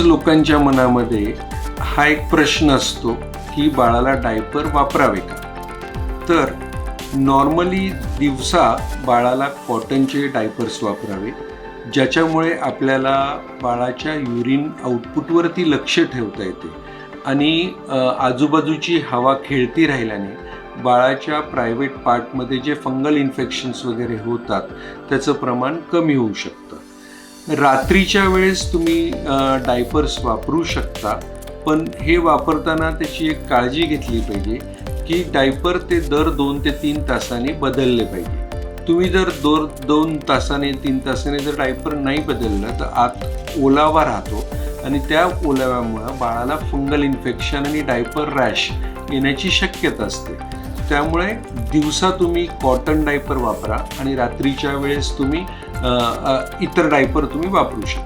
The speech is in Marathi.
लोकांच्या मनामध्ये हा एक प्रश्न असतो की बाळाला डायपर वापरावे का? तर नॉर्मली दिवसा बाळाला कॉटनचे डायपर्स वापरावे ज्याच्यामुळे आपल्याला बाळाच्या युरिन आउटपुटवरती लक्ष ठेवता येते आणि आजूबाजूची हवा खेळती राहिल्याने बाळाच्या प्रायव्हेट पार्टमध्ये जे फंगल इन्फेक्शन्स वगैरे होतात त्याचं प्रमाण कमी होऊ शकतं. रात्रीच्या वेळेस तुम्ही डायपर्स वापरू शकता पण हे वापरताना त्याची एक काळजी घेतली पाहिजे की डायपर ते दर दोन ते तीन तासाने बदलले पाहिजे. तुम्ही जर दर दोन तासाने तीन तासाने जर डायपर नाही बदललं तर आत ओलावा राहतो आणि त्या ओलाव्यामुळं बाळाला फंगल इन्फेक्शन आणि डायपर रॅश येण्याची शक्यता असते. त्यामुळे दिवसा तुम्ही कॉटन डायपर वापरा आणि रात्रीच्या वेळेस तुम्ही इतर डायपर तुम्ही वापरू शकता.